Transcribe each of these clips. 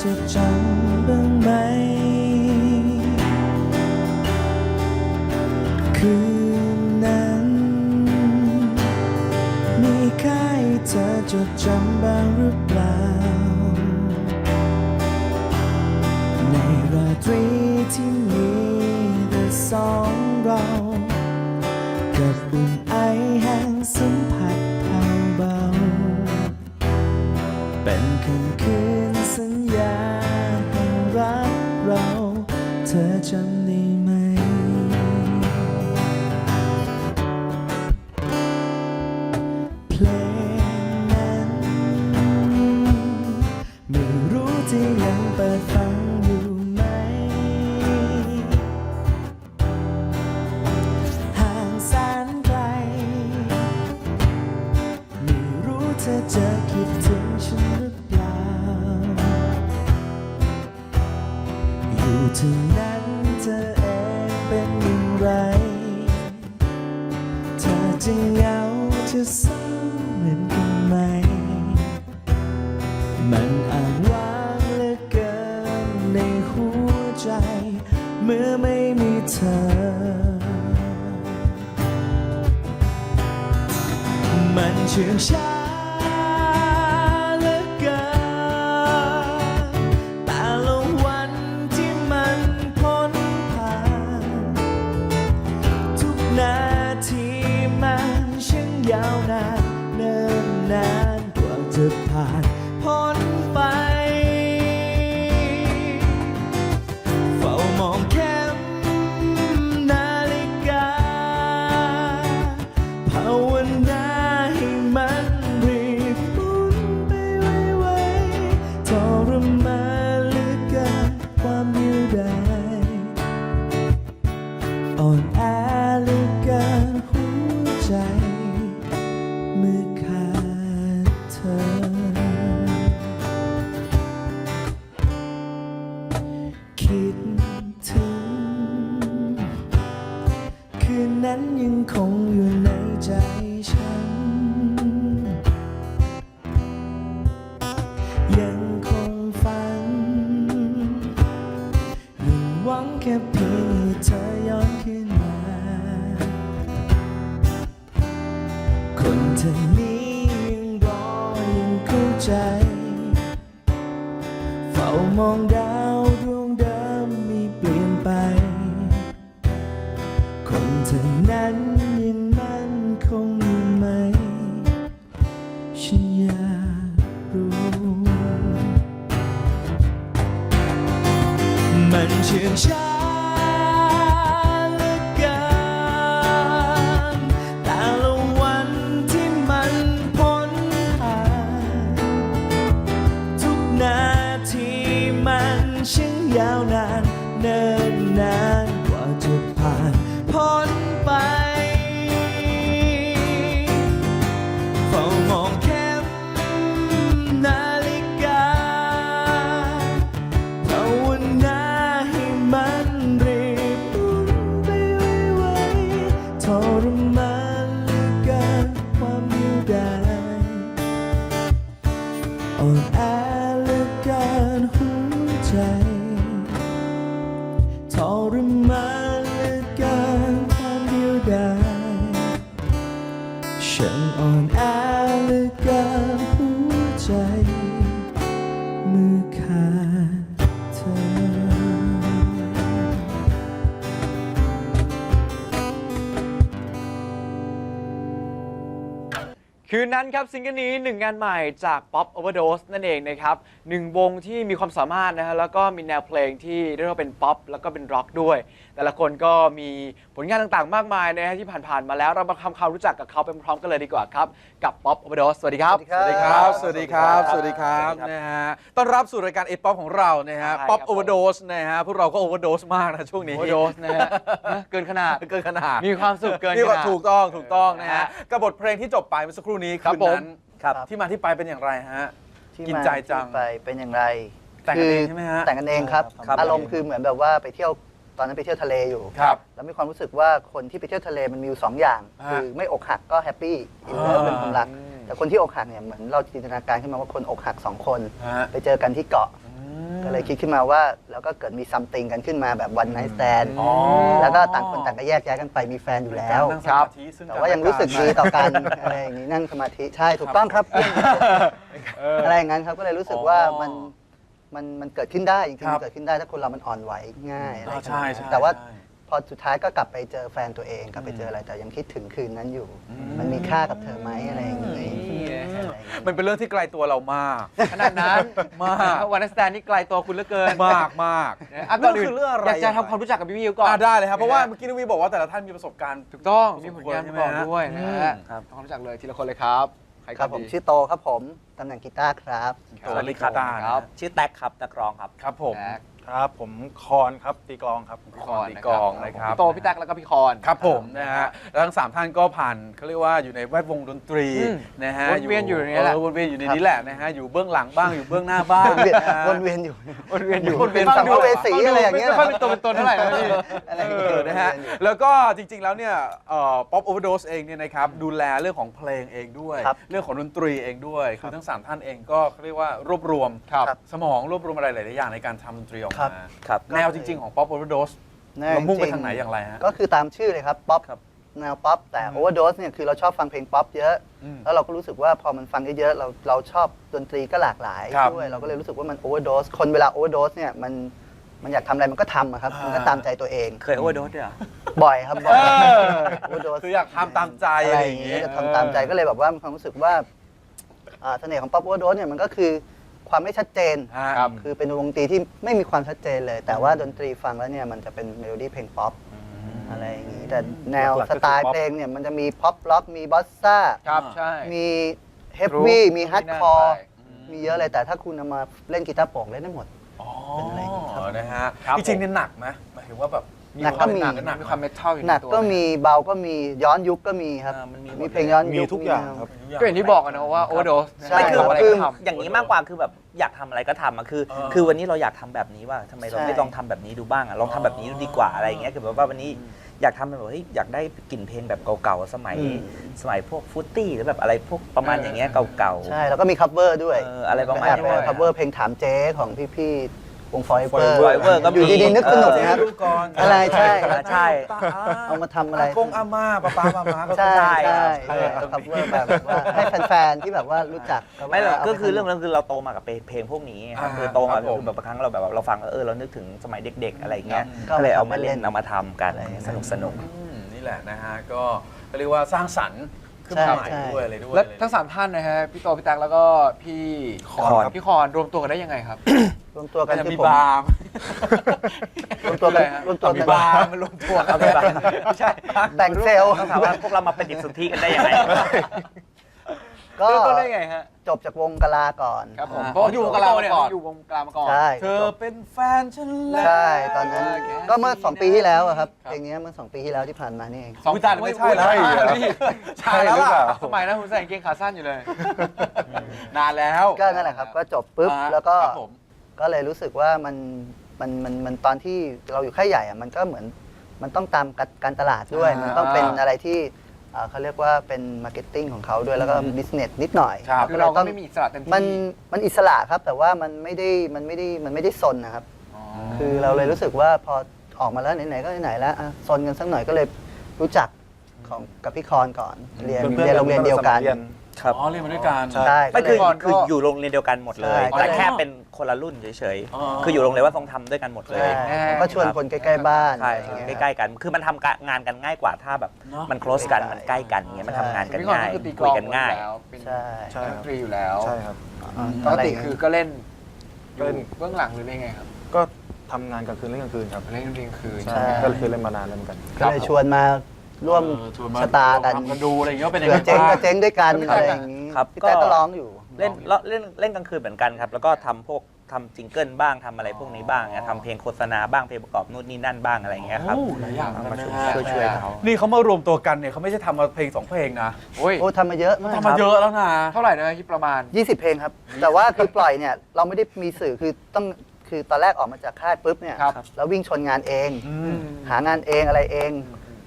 to jump. เธอจำ จะเหงาจะเศร้าเหมือนกันไหม มันอ่างว้างเหลือเกินในหัวใจ เมื่อไม่มีเธอ มันเชื่องช้า จะผ่านพ้น คิด คนเธอนั้นยังมั่นคงอยู่ไหม ฉันอยากรู้ มันเชื่อช้ ขาดเธคืนนั้นครับซิงเกิลนี้หนึ่งงานใหม่จาก Pop Overdose นั่นเองนะครับหนึ่งวงที่มีความสามารถนะฮะแล้วก็มีแนวเพลงที่เรียกว่าเป็นป๊อปแล้วก็เป็นร็อกด้วย แต่ละคนก็มีผลงานต่างๆ มากมายนะฮะที่ผ่านๆมาแล้วเรามาทำความรู้จักกับเขาไปพร้อมๆกันเลยดีกว่าครับ กับ Pop Overdose สวัสดีครับสวัสดีครับ สวัสดีครับ สวัสดีครับ สวัสดีครับนะฮะ ต้อนรับสู่รายการเอ p ป๊อปของเรานะฮะ ใช่ป๊อปครับโอเวอร์โดสนะฮะ พวกเราก็โอเวอร์โดสมากนะช่วงนี้ Overdose นะฮะนะเกินขนาด เกินขนาดมีความสุขเกินนี่ขก็นาด ถูกต้อง ถูกต้องนะนะฮะฮะ กับบทเพลงที่จบไปเมื่อสักครู่นี้ครับคืนนั้นผมครับ ที่มาที่ไปเป็นอย่างไรฮะ ที่กินมาใจจัง ที่ไปเป็นอย่างไรแต่งกันเองใช่ไหมฮะแต่งกันเองครับ ครับ อารมณ์คือเหมือนแบบว่าไปเที่ยว ตอนนั้นไปเที่ยวทะเลอยู่ครับแล้วมีความรู้สึกว่าคนที่ไปเที่ยวทะเลมันมีอยู่สองอย่าง ฮะ คือไม่อกหักก็แฮปปี้อินเลิฟอ่าเป็นความรัก แต่คนที่อกหักเนี่ยเหมือนเราจินตนาการขึ้นมาว่าคนอกหักสองคน ฮะไปเจอกันที่เกาะอืมก็ก็เลยคิดขึ้นมาว่าแล้วก็เกิดมีซัมติงกันขึ้นมาแบบวันไนท์แ a นอ๋อ แล้วก็ต่างคนต่างก็แยกย้ายกันไปมีแฟนอยู่แล้วนั่งสมาธิซึ่งแต่ว่ายังรู้สึกดีต่อกันอะไรอย่างนี้นั่งสมาธิใช่ถูกต้องครับ เออ อะไรอย่างนั้นครับก็เลยรู้สึกว่าอ๋อมัน มันมันเกิดขึ้นได้จริงครัๆบมันเกิดขึ้นได้ถ้าคนเรามันอ่อนไหวง่ายอะไรอ๋อใช่ใช่แต่ว่าใช่ พอสุดท้ายก็กลับไปเจอแฟนตัวเองกลับไปเจออะไรแต่ยังคิดถึงคืนนั้นอยู่ มันมีค่ากับเธอไหมอะไรอย่างนี้นี่ไงอะไรอย่างนี้มันเป็นเรื่องที่ไกลตัวเรามาก ขนาดนั้นมาก วันนัสแตนนี่ไกลตัวคุณเหลือเกินมากมาก นะอะก่อนอื่นคือเรื่องอะไรอยากจะทำความรู้จักกับพี่วิวก่อนอ่าได้เลยครับ เพราะว่าเมื่อกี้นุ้ยบอกว่าแต่ละท่านมีประสบการณ์ ถูกต้องพอสมีมผลควรงานใช่มาไหมก่อนฮะด้วยนะฮะครับ ทำความรู้จักเลยทีละคนเลยครับใครครับก่ผอนมดีชื่อโตครับผมตำแหน่งกีตาร์ครับครับสวัสดีครับครับ ชื่อแท็กครับนักร้องครับ ครับผมแจ็ค ครับ ผมคอนครับตีกลองครับ พี่คอนตีกลองนะครับ พี่โตพี่แตั๊กแล้วก็พี่คอน ครับผมนะฮะแล้วทั้งสามท่านก็ผ่านเขาเรียกว่าอยู่ในแวดวงดนตรีอืมนะฮะวนเวียนอยู่ในนี้แหละ เวนเวียนอยู่ในนี้แหละนะฮะอยู่เบื้องหลังบ้างอยู่เบื้องหน้าบ้างวนเวียนนะฮะ วนเวียนอยู่ วนเวียนอยู่วนเวียนสัมภเวสีอะไรอย่างเงี้ย ไม่ค่อยเป็นตัวเป็นตนเท่าไหร่นะพี่ อะไรอย่างเอเงี้อยนะฮะแล้วก็จริงๆแล้วเนี่ยป๊อปโอเวอร์โดสเองเนี่ยนะครับดูแลเรื่องของเพลงเองด้วย ครับเรื่องของดนตรีเองด้วย คือทั้งสามท่านเองก็เขาเรียกว่ารวบรวม ครับ สมองรวบรวมอะไรหลายๆอย่างในการทำดนตรีออกครับมาครับแนวจริง ๆ ของป๊อปโอเวอร์โดสแน่เรามุ่งไปจริทางไหนอย่างไรฮะ ก็คือตามชื่อเลยครับป๊อปครับแนวป๊อปแต่โอเวอร์โดสเนี่ยคือเราชอบฟังเพลงป๊อปเยอะ อืมแล้วเราก็รู้สึกว่าพอมันฟังเยอะๆเราเราชอบดนตรีก็หลากหลายครับด้วยเราก็เลยรู้สึกว่ามันโอเวอร์โดสคนเวลาโอเวอร์โดสเนี่ยมันมันอยากทำอะไรมันก็ทำอะครับมันก็ตามใจตัวเอง เคยโอเวอร์โดสด้วยเหรอ บ่อยครับบ่อยเออโอเวอร์โดสคืออยากทำตามใจอะอาอะไรไรอย่ย่างงเงี้งี้ย จะทำตามใจก็เลยแบบว่ามีความรู้สึกว่าอ่าเสน่ห์ของป๊อปโอเวอร์โดสเนี่ยมันก็คือ ความไม่ชัดเจนฮะครับ คือเป็นวงดนตรีที่ไม่มีความชัดเจนเลย แต่ว่าดนตรีฟังแล้วเนี่ยมันจะเป็นเมโลดี้เพลงป๊อปอะไรอย่างนี้ แต่แนวหลักๆสก็คือไตล์ป๊อปเพลงเนี่ยมันจะมีพ็อปล็อกมีบอสซ่า ครับใช่ มีเฮฟวี่มีฮาร์ดคอร์ที่นั่นไปมีเยอะเลยแต่ถ้าคุณเอามาเล่นกีตาร์โปร่งเล่นได้หมด อ๋อ เป็นอะไรอย่างงี้ครับ นะฮะ ครับจริงๆเนี่ยหนักไหมหมายถึงว่าแบบ หนักก็มีหนักมีไหความเมทัลอยู่หนักใตัวก็มีเบาก็มีย้อนยุคก็มีครับเออมันมีหมด มีเพลงย้อนมียุคทุกอย่างครับ ก็อย่างที่บอกกันนะว่าโอเวอร์โดสใช่ ไม่คือครับอะไรคือก็ทำ อย่างนี้มากกว่าคือแบบอยากทำอะไรก็ทำอะคือ เออ คือวันนี้เราอยากทำแบบนี้ว่าทำไมเราใช่ ไม่ลองทำแบบนี้ดูบ้างอะลองทำแบบนี้ดูดีกว่าอะไรอย่างเงี้ยคือแบบว่าวันนี้อยากทำแบบเฮ้ยอยากได้กลิ่นเพลงแบบเก่าๆสมัย อืม สมัยพวกฟุตตี้หรือแบบอะไรพวกประมาณอย่างเงี้ยเก่าใช่แล้วก็มีคัฟเวอร์ด้วยเอออะไรประมาณแบบนี้เป็นด้วยคัฟเวอร์เพลงถามเจ๊ของพี่ๆ วงฟอยเวอร์ Forever ก็มี อยู่ดีๆนึกสนุกเออนะครับ ดูก่อนอะไรใช่ๆใช่ เอามาทำอะไรกงอาม่าป้าป้ามามาก็ใช่ใช่ใช่ใช่คัฟเวอร์แบบว่าให้แฟนๆที่แบบว่ารู้จักไม่หรอกาปก็คือเรื่องทำเรื่องคือเราโตมากับเพลงพวกนี้ครับอ่าคือโตมาครับผมคือแบบบางครั้งเราแบบว่าเราฟังแล้วเออเรานึกถึงสมัยเด็ก ๆ อะไรอย่างเงี้ยครับ ก็เลยเอามาก็เอามาเล่เล่นนเอามาทำกันอะไรอย่างเงี้ยสนุกสนุก อืมนี่แหละนะฮะก็ก็เรียกว่าสร้างสรรค์ ขึ้นมาใช่ใหม่ใช่ ด้วยอะไรด้วยแล้วทั้งสามท่านนะฮะพี่โตพี่แตั๊กแล้วก็พี่คอนรับ พี่คอนรวมตัวกันได้ยังไงครับรวมตัวกัก็นจะที่มีผมบาร์มรวมตัวกันอะไรฮะรวมตัวมีกันบาร์มารวมตัวกันเอาไปบ้างไม่ใช่แบ่งเซลล์ต้องถามว่าพวกเรามาปฏิสนธิกันได้ยังไง ก็เริ่มต้นได้ไงฮะ จบจากวงกะลาก่อนครับผมอ่า เพราะว่าอยู่วงกลามาก่อนอยู่วงกลามาก่อน ใช่เธอเป็นแฟนฉันแล้ว ใช่ตอนนั้นโอเคก็เมื่อ2ปีที่แล้วอะครับครับ เพลงนี้เมื่อ2ปีที่แล้วที่ผ่านมานี่เอง สองอุ๊ยตายแล้วไม่ใช่แล้วอุ๊ยตายแล้วใช่แล้วล่ะสมัยนั้นผมใส่กางเกงขาสั้นอยู่เลย นานแล้วก็นั่นแหละครับก็จบปุ๊บอ่าแล้วก็ครับผม ก็เลยรู้สึกว่ามันมันมันมันตอนที่เราอยู่ค่ายใหญ่อะมันก็เหมือนมันต้องตามการการตลาดด้วย อ่ามัมันต้องเป็นอะไรที่เอ่อเขาเรียกว่าเป็นมาร์เก็ตติ้งของเขาด้วยแล้วก็บิสเนสนิดหน่อยครับคือเราก็ไม่มีอิสระเต็มที่มันมันอิสระครับ แต่ว่ามันไม่ได้มันไม่ได้มันไม่ได้ซนนะครับ คือเราเลยรู้สึกว่าพอออกมาแล้วไหนๆก็ไหนๆแล้วอะซนกันสักหน่อยก็เลยรู้จักของกับพี่คอนก่อนเรียนเพื่อนๆเรียนโรงเรียนเดียวกันสมัรีน ครับ อ๋อเรียนมาด้วยกัน ใช่ใช่ไม่คือก่อนก็คืออยู่โรงเรียนเดียวกันหมดเลย ใช่ แต่แค่เป็นคนละรุ่นเฉยอ๋อ ๆ คืออยู่โรงเรียนว่าทรงทำด้วยกันหมดเลใช่ยผมก็ชวนคนใกล้ๆบ้านใช่อะไรอย่างเงี้ย ใกล้ๆกัน คือมันทำงานกันง่ายกว่าถ้าแบบ เนอะ มัน close กัน มันใกล้กันอย่างเงี้ย มันทำงานกันพี่คอนง่ายก็คือตีกลคุยองกันง่ายแล้วเป็นใช่ ใช่ดนตรีอยู่แล้วใช่ครับอ่าปกอะไรติอย่างคืเงี้อยก็เล่นอยู่เล่นเบื้องหลังหรือเล่นไงครับก็ทำงานกลางคืนเล่นกลางคืนครับเล่นดนตรีกลางคืนใช่ก็คือเล่นมานานแล้วเหมือนกัน ก็เลยชวนมา ร่วมเออชวนมาชะตากันทำกันดูอะไรอย่างเงี้ยว่าเป็นยังเผื่ไงอเจ๊งบ้าก็เจ๊งด้วยกันอะไรอย่างงี้ครับพี่แต่ก็ก็ร้องอยู่เล่นเล่นเล่นกลางคืนเหมือนกันครับ แล้วก็ทำพวกทำจิงเกิลบ้างทำอะไรพวกนี้บ้างเนี่ยทำเพลงโฆษณาบ้างเพลงประกอบนู่นนี่นั่นบ้างอะไรอย่างเงี้ยครับโอ้หลายอย่างเหมือนกันนะฮะ ช่วยช่วยๆเขา นี่เขามารวมตัวกันเนี่ยเขาไม่ใช่ทำมาเพลงสองเพลงนะโอ้ยโอ้ทำมาเยอะมากทำมาเยอะแล้วนะเท่าไหร่นะที่ประมาณ 20 เพลงครับ แต่ว่าคือปล่อยเนี่ยเราไม่ได้มีสื่อคือต้องคือตอนแรกออกมาจากค่ายปุ๊บเนี่ยครับ แล้ววิ่งชนงานเองอืมหางานเองอะไรเอง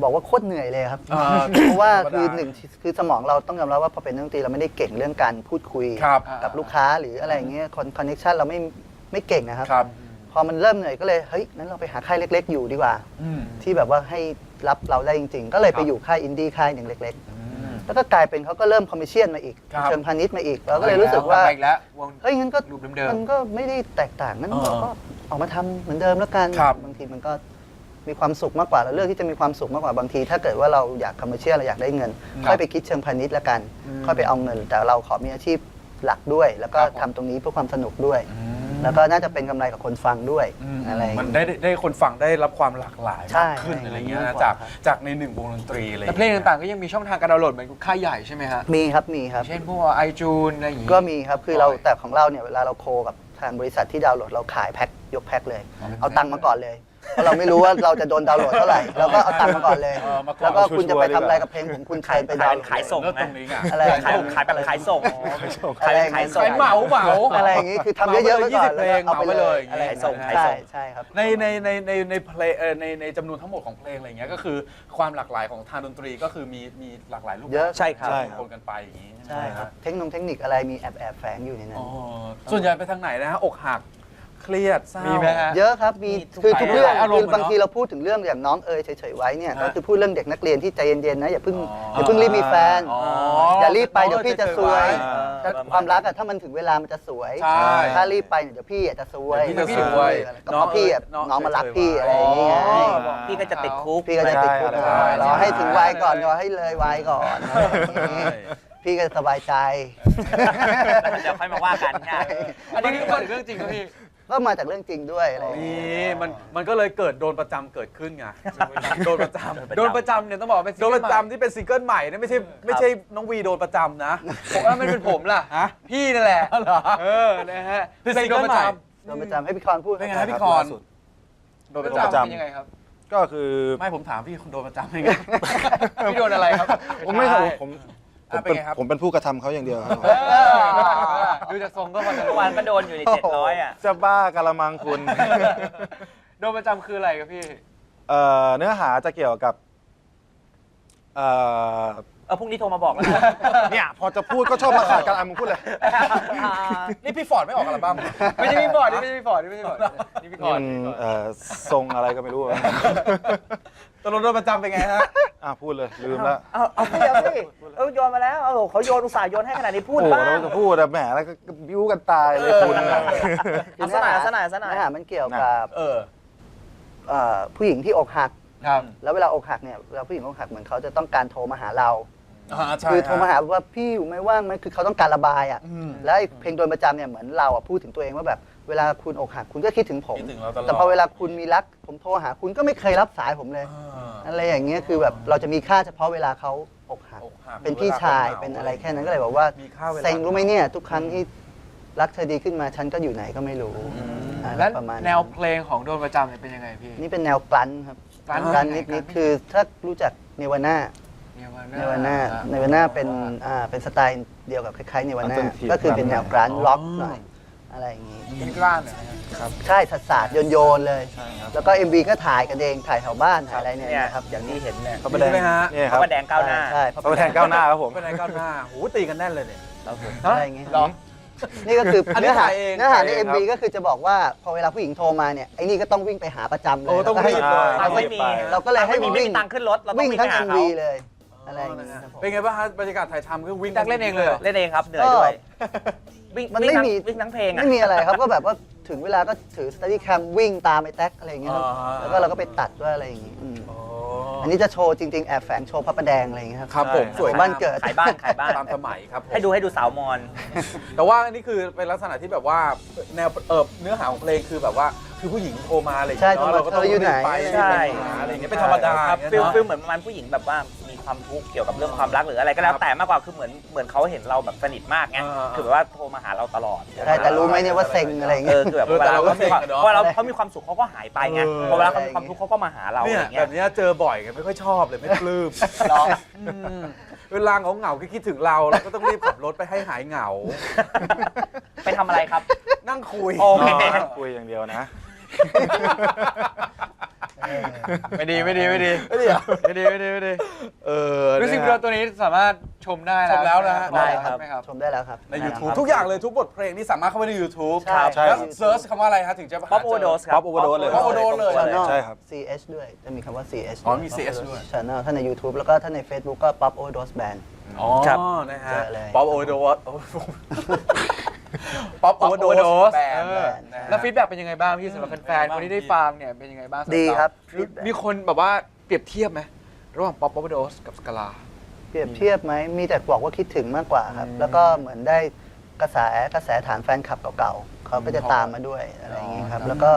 บอกว่าโคตรเหนื่อยเลยครับ อ่าเพราะว่าธรรมดาคือหนึ่งคือสมองเราต้องยอมรับว่าพอเป็นนักดนตรีเราไม่ได้เก่งเรื่องการพูดคุยครับ กับลูกค้าหรืออะไรอย่างเงี้ยคอนเนคชันเราไม่ไม่เก่งนะครับ ครับ พอมันเริ่มเหนื่อยก็เลยเฮ้ยนั้นเราไปหาค่ายเล็ก ๆ อยู่ดีกว่า อืม ที่แบบว่าให้รับเราได้จริง ๆ ก็เลยไปครับอยู่ค่ายอินดี้ค่ายหนึ่งเล็ก ๆ แล้วก็กลายเป็นเขาก็เริ่มคอมมิชเชียนมาอีกครับ เชิงพาณิชย์มาอีกเราก็เลยรู้สึกว่าไปอีกแล้ววง เฮ้ยงั้นก็รูปเดิมๆมันก็ไม่ได้แตกต่างงั้นเออเราก็ออกมาทำเหมือนเดิมแล้วกันครับ บางทีมันก็ มีความสุขมากกว่าเราเลือกที่จะมีความสุขมากกว่าบางที ถ้าเกิดว่าเราอยากคอมเมอร์เชียลเราอยากได้เงิน ค่อยไปคิดเชิงพาณิชย์แล้วกัน ค่อยไปเอาเงิน แต่เราขอมีอาชีพหลักด้วย แล้วก็ครับผมทำตรงนี้เพื่อความสนุกด้วย แล้วก็น่าจะเป็นกำไรกับคนฟังด้วยอืมอะไรอย่างมันเงี้ยได้ได้ได้คนฟังได้รับความหลากหลายใช่มากขึ้นอะไรเงี้ยใช่นะจากครับจากในหนึ่งวงดนตรีอะไรแต่เพลงต่างๆก็ยังมีช่องทางการดาวน์โหลดเหมือนค่ายใหญ่ใช่ไหมฮะมีครับมีครับ เช่นพวกไอจูนอะไรอย่างงี้ก็มีครับคือเราปล่อยแต่ของเราเนี่ยเวลาเราโคกับทางบริษัทที่ดาวน์โหลดเราขายแพ็คยกแพ็คเลย เอาตังค์มาก่อนเลย เพราะเราไม่รู้ว่าเราจะโดนดาวน์โหลดเท่าไหร่เราก็เอาตังค์มาก่อนเลย เออมาก่อน แล้วก็คุณจะไปชัวร์ๆทำอะไรกับเพลงผมคุณขายไปขาดาวยน์โหลด ขายส่งเริ่มไงตรงนี้ไงอะไร ขายขายแบบขายส่งอะขายไรขายส่ง ขายเหมาเหมา อะไรอย่างงี้คือทำเยอะๆไว้ก่อนเหมาไปเลยแล้วก็เอาไปเลยเหมาไปเลยอะไรอย่างขายส่งเงี้ยขายส่ใช่ง ใช่ครับในในในในในเพลงเอ่อในในจำนวนทั้งหมดของเพลงอะไรเงี้ยก็คือความหลากหลายของทางดนตรีก็คือมีมีหลากหลายรูปแบบเยอะใช่ครับใช่ปนกันไปอย่างนี้ใช่ไหมครับ เทคโนโลยีเทคนิคอะไรมีแอบแอบแฝงอยู่ในนั้อ๋น อส่วนใหญ่ไปทางไหนนะฮะอกหัก เครียดเศร้ามีมีไหมฮะ เยอะครับ มีมีทุกคือทุกเรื่องหลายอารมณ์คือบางอะเนาะทีเราพูดถึงเรื่องอย่างน้องเอ๋ยเฉยๆไว้เนี่ยฮะก็คือพูดเรื่องเด็กนักเรียนที่ใจเย็นๆนะอย่าเพิ่งอ๋ออย่าเพิ่งรีบมีแฟน อ๋ออย่ารีบไปเดี๋ยวพี่จะซวยเออถ้าความรักอะถ้ามันถึงเวลามันจะสวย ใช่ถ้ารีบไปเนี่ยเดี๋ยวพี่อะจะซวยเดี๋ยวพี่จะซวยก็เพราะพี่อะน้องน้องมารักเฉยๆพี่ไว้อะไรอย่างเงี้ยอ๋อพี่ก็จะติดคุก พี่ก็จะติดคุกใช่รอให้ถึงวัยก่อนรอให้เลยวัยก่อนอะไรอย่างงี้พี่ก็จะสบายใจ เดี๋ยวค่อยมาว่ากันค่ะ อันนี้คือเรื่องจริงครับพี่ ก็มาจากเรื่องจริงด้วยอะไรอย่างเงี้ย นี่มันมันก็เลยเกิดโดนประจำเกิดขึ้นไงโดนประจำโดนประจำเนี่ยต้องบอกว่าเป็นโดนประจำที่เป็นซิงเกิลใหม่นะไม่ใช่ไม่ใช่น้องวีโดนประจำนะ ผมว่ามันเป็นผมล่ะฮะ พี่นั่นแหละเหรอเออนะฮะเป็นซิงเกิลใหม่ โดนประจำให้พี่คอนพูดเป็นไงคฮะรับพี่คอน ล่าสุด โดนปประระจำจำเป็นยังไงครับก็คือ ไม่ผมถามพี่โดนประจำยังไงพี่โดนอะไรครับ ผมไม่ใช่ผมผม อะเป็นเป็นไงครับ ผมเป็นผู้กระทำเขาอย่างเดียวครับเออดูจากทรงก็พอจะเมื่รู้อวานก็โดนอยู่ในเจ็ดร้อยอะ จะบ้ากะละมังคุณ โดนประจำคืออะไรครับพี่ เอ่อเนื้อหาจะเกี่ยวกับเอ่อเออพรุ่งนี้โทรมาบอกแล้วกันเนี่ยพอจะพูดก็ชอบมาขาดกันอะมึงพูดเลยนี่พี่ฟอร์ดไม่ออกอัลบั้ม ไม่ใช่พี่ฟอร์ดนี่ไม่ใช่พี่ฟอร์ดนี่ไม่ใช่พี่ฟอร์ดนี่พี่ฟนี่อร์ดมันนี่พี่ฟอร์ดเอ่อทรงอะไรก็ไม่รู้อะ ตกลงโดนประจำเป็นไงฮะ อะพูดเลยลืมแล้วเอาเอาสิเอาสิเออโยนมาแล้วเอาเขาโยนอุตส่าห์โยนให้ขนาดนี้พูโอ้ดโหบ้างแล้วจะพูดอะแหมแล้วก็บิ้วกันตายเลยคุณอะเอาซะหน่อยเอาซะหน่อยเอาซะหน่อยเนื้อหามันเกี่ยวกับเออเอ่อผู้หญิงที่อกหัก ครับแล้วเวลาอกหักเนี่ยเวลาผู้หญิงอกหักเหมือนเขาจะต้องการโทรมาหาเรา อ่าใช่คือโทรมาฮะ หาว่าพี่อยู่ไหมว่างไหมคือเขาต้องการระบายอะ อืม แล้วไอ้เพลงโดนประจำเนี่ยเหมือนเราอะพูดถึงตัวเองว่าแบบ เวลาคุณอกหักคุณก็คิดถึงผม คิดถึงเราตลอด แต่พอเวลาคุณมีรักผมโทรหา คุณก็ไม่เคยรับสายผมเลยอ่าอะไรอย่างเงี้ยคือแบบเราจะมีค่าเฉพาะเวลาเขาอกหัก อกหักเป็นพี่ชายเวลาเขาเหงาเป็นอะไรแค่นั้นก็เลยบอกว่ามีค่าเวลา เซ็งรู้ไหมเนี่ยทุกครั้งที่รักเธอดีขึ้นมาฉันก็อยู่ไหนก็ไม่รู้อ่าแล้วประมาณแนวเพลงของโดนประจำเนี่ยเป็นยังไงพี่ นี่เป็นแนวกลั้นครับกลั้นกลั้นยังไงนิดกลั้นๆคือถ้ารู้จักเนวาน่า เนวาเนวาน่าเนวาน่าเป็นอ่าเป็นสไตล์เดียวกับคล้ายๆเนวาน่า Alternative ก็คือเป็นแนวกรันอ๋อล็อกหน่อย อะไรอย่างงี้เป็นกล้านเหรอครับ ใช่สัดสาดโยนโยนๆเลย ใช่ครับ แล้วก็ MV ก็ถ่ายกันเองถ่ายแถวบ้านถ่ายอะไรเนี่ยเนี่ยนะครับอย่างที่เห็นเนี่ยพระประแดงใช่ไหมฮะนี่คพรับระประแดงก้าวหน้าใช่พระประแดงก้าวหน้าครับผม เป็นไงก้าวหน้าโหตีกันแน่นเลยเนี่ยอะไรอย่างเงี้ยหรอ นี่ก็คืออันนี้เนื้อหาถ่ายเองเนื้อหาใน ถ่ายเอง MV ก็คือจะบอกว่าพอเวลาผู้หญิงโทรมาเนี่ยไอ้นี่ก็ต้องวิ่งไปหาประจำเลยโอ้ต้องแล้วก็ให้ รีบเลย ตังค์ไม่มีเราก็เลยให้ไม่มันมีวิ่งตังค์ขึ้นรถเราต้องวิ่งวิ่งทั้ง ไปหา MV เขาเลยอะไรอย่างเงี้ยครับผม เป็นไงบ้างฮะบรรยากาศถ่ายทำก็วิ่ง ดักเล่นเองเลยเหรอ เล่นเองครับเหนื่อยด้วย วิ่งมันวิ่งไม่ทั้งมีวิ่งทั้งเพลงอะ ไม่มีอะไรครับ ก็แบบว่าถึงเวลาก็ถือสต u d y แคมวิ่งตามไอ้แท็กอะไรอย่างเงี้ยครับอ่าแล้วก็เราก็ไปตัดด้วยอะไรอย่างงี้อืมโอ้อันนี้จะโชว์จริงๆ แอบแฝงโชว์พระประแดงอะไรอย่างเงี้ยครับ ครับผมใช่สวยบ้านเกิด ขายบ้านขายบ้านตามสมัยครับผม ให้ดูให้ดูสาวมอน แต่ว่าอันนี้คือเป็นลักษณะที่แบบว่าแนวเออเนื้อหาของเพลงคือแบบว่าคือผู้หญิงโทรมาอะไรอย่างใช่เงี้ยเนาะเราก็ต้องเธออยู่ไหน รีบไปใช่รีบไปหาอะไรอย่างเงี้ยเป็นธรรมดาครับอย่างฟิเงี้ลยฟิลเนาะเหมือนประมาณผู้หญิงแบบว่ามี ความทุกข์เกี่ยวกับเรื่องความรักหรืออะไรก็แล้วแต่มากกว่าคือเหมือนเหมือนเขาเห็นเราแบบสนิทมากไงอ่าคือแบบว่าโทรมาหาเราตลอดใช่แต่รู้ไหมเนี่ยว่าเซ็งอะไรอย่างเอเงี้อยคือแบบเออเวแต่ลาเราก็เขามีความเซ็งอะเนาะเวลาเขามีความสุขเขาก็หายไปไงเออพอเวลาเขามีความทุกข์เขาก็มาหาเราเนี่ยอย่างแบเงี้ยบเนี้ยเจอบ่อยไงไม่ค่อยชอบเลยไม่ปลื้มอืมเวลาเขาเหงาก็คิดถึงเราเราก็ต้องรีบขับรถไปให้หายเหงา ไปทำอะไรครับ นั่งคุยโอเคคุยอย่างเดียวนะ ไม่ดีไม่ดีไม่ดีไม่ดีเหรอไม่ดีไม่ดีไม่ดีเออมิวสิกวิดีโอตัวนี้สามารถชมได้ชมแล้วนะฮะได้ได้ครับไหมครับ ชมได้แล้วครับ ในได้แล้ว YouTube ครับทุกอย่างเลยทุกบทเพลงนี่สามารถเข้าไปใน YouTube ใช่ใช่แล้วครับเซิร์ชคำว่าอะไรฮะถึงจะหาป๊อปเจโอโดสครับ Pop Overdose เลย Pop Overdose เลย Channel ใช่ครับ CH ด้วยจะมีคำว่า CH อ๋อมี CH ด้วย Channel ถ้าใน YouTube แล้วก็ถ้าใน Facebook ก็ Pop Overdose Band อ๋อครับนะฮะเจอเลยป๊อปโอโดส ป๊อปโอ Pop โดส Overdose แบนเออแล้วฟีดแบ็กเป็นยังไงบ้างพี่สำหรับแฟนๆคนที่ได้ฟังเนี่ยเป็นยังไงบ้างสำหเาดีครับ มีมีคนแบบว่าเปรียบเทียบไหมระหว่างป๊อป o อ e r d o s e กับสกาลา เปรียบเทียบไหมมีแต่บอกว่าคิดถึงมากกว่าครับแล้วก็เหมือนได้กระแสกระแสฐานแฟนคลับเก่าๆเขาก็จะตามมาด้วยอะไรอย่างนี้ครับ แล้วก็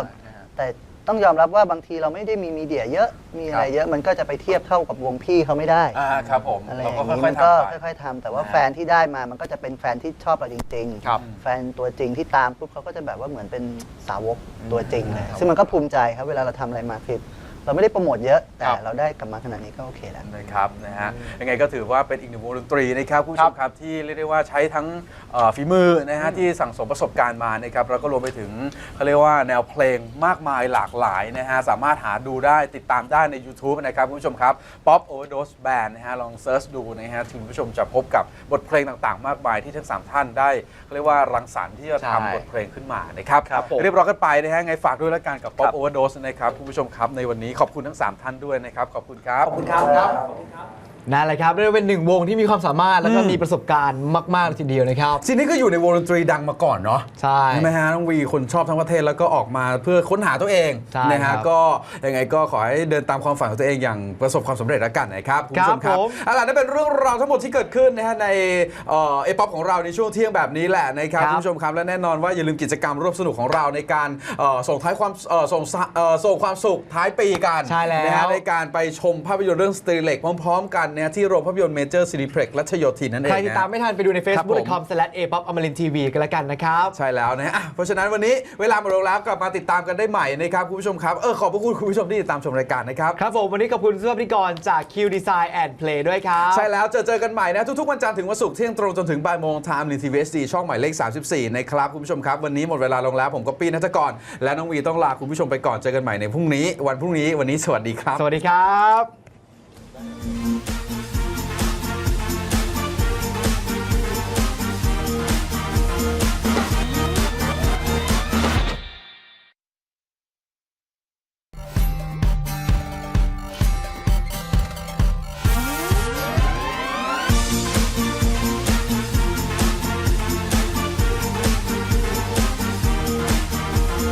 แต่ ต้องยอมรับว่าบางทีเราไม่ได้มีมีเดียเยอะมีอะไรเยอะมันก็จะไปเทียบเท่ากับวงพี่เขาไม่ได้อ่าครับผมอะไรอเราย่างก็นี้ค่อมัยนๆก็ทำไปค่อยๆทำแต่ว่าอ่าแฟนที่ได้มามันก็จะเป็นแฟนที่ชอบเราจริงครับแฟนตัวจริงที่ตามปุ๊บเขาก็จะแบบว่าเหมือนเป็นสาวกตัวจริงเลยซึ่งมันก็ภูมิใจครับเวลาเราทำอะไรมาคือ เราไม่ได้โปรโมทเยอะ แต่ครับ เราได้กลับมาขนาดนี้ก็โอเคแล้ว นะครับนะฮะยังไงก็ถือว่าเป็นอีกหนึ่งวงดนตรีนะครับคุณผู้ชมครับที่เรียกได้ว่าใช้ทั้งเอ่อฝีมือนะฮะที่สั่งสมประสบการณ์มานะครับแล้วก็รวมไปถึงเขาเรียกว่าแนวเพลงมากมายหลากหลายนะฮะสามารถหาดูได้ติดตามได้ใน YouTube นะครับคุณผู้ชมครับ Pop Overdose Band นะฮะลองเซิร์ชดูนะฮะคุณผู้ชมจะพบกับบทเพลงต่างๆ มากมายที่ทั้งสามท่านได้เขาเรียกว่ารังสรรค์ที่จะใช่ ทำบทเพลงขึ้นมานะครับ ครับผม เรียบร้อยกันไปนะฮะไงฝากด้วยแล้วกันกับ Pop ครับ Overdose นะครับคุณผู้ชมครับในวันนี้ขอบคุณทั้งสามท่านด้วยนะครับ ขอบคุณครับ ขอบคุณครับ นั่นแหละครับเรียกว่าเป็นหนึ่งวงที่มีความสามารถแล้วก็มีประสบการณ์มากๆเลยทีเดียวนะครับซีนี่ก็อยู่ในวงดนตรีดังมาก่อนเนาะใช่ ใช่ไหมฮะน้องวีคนชอบทั้งประเทศแล้วก็ออกมาเพื่อค้นหาตัวเองใช่นะครัฮะบก็ยังไงก็ขอให้เดินตามความฝันของตัวเองอย่างประสบความสำเร็จแล้วกันนะครับคุณผู้ชมคครัรับบผมเอาล่ะนั่นเป็นเรื่องราวทั้งหมดที่เกิดขึ้นนะฮะในเอ่อป๊อปของเราในช่วงเที่ยงแบบนี้แหละนะครับครับ คุณผู้ชมครับและแน่นอนว่าอย่าลืมกิจกรรมร่วมสนุกของเราในการเอ่อส่งท้ายความเอ่อส่งสะเอ่อส่งความสุขท้ายปีกัน ใช่แล้ว นะฮะในการไปชมภาพยนตร์เรื่องสตรีเล็กพร้อม ๆ กันนะฮะที่โรงภาพยนตร์เมเจอร์ซีนิเพล็กรัชโยธินนั่นเองใครนะติดตามไม่ทันไปดูในครับผม facebook.com/apop amarin tv กันแล้วกันนะครับ ใช่แล้วนะฮะอะเพราะฉะนั้นวันนี้เวลาหมดลงแล้วกลับมาติดตามกันได้ใหม่นะครับคุณผู้ชมครับเออขอบพระคุณคุณผู้ชมที่ติดตามชมรายการนะครับครับผมวันนี้ขอบคุณสุภาพนิกรจาก Q Design and Play ด้วยครับใช่แล้วเจอเจอกันใหม่นะทุกๆวันจันทร์ถึงวันศุกร์เที่ยงตรงจนถึงบ่ายโมงทางลินทีวีเอสดีช่องหมายเลข 34นะครับคุณผู้ชมครับวันนี้หมดเวลาลงแล้วผมก็ปี้นัทกรและน้องวีต้องลาคุณผู้ชมไปก่อนเจอกันใหม่ในพรุ่งนี้ วันพรุ่งนี้วันนี้สวัสดีครับ สวัสดีครับ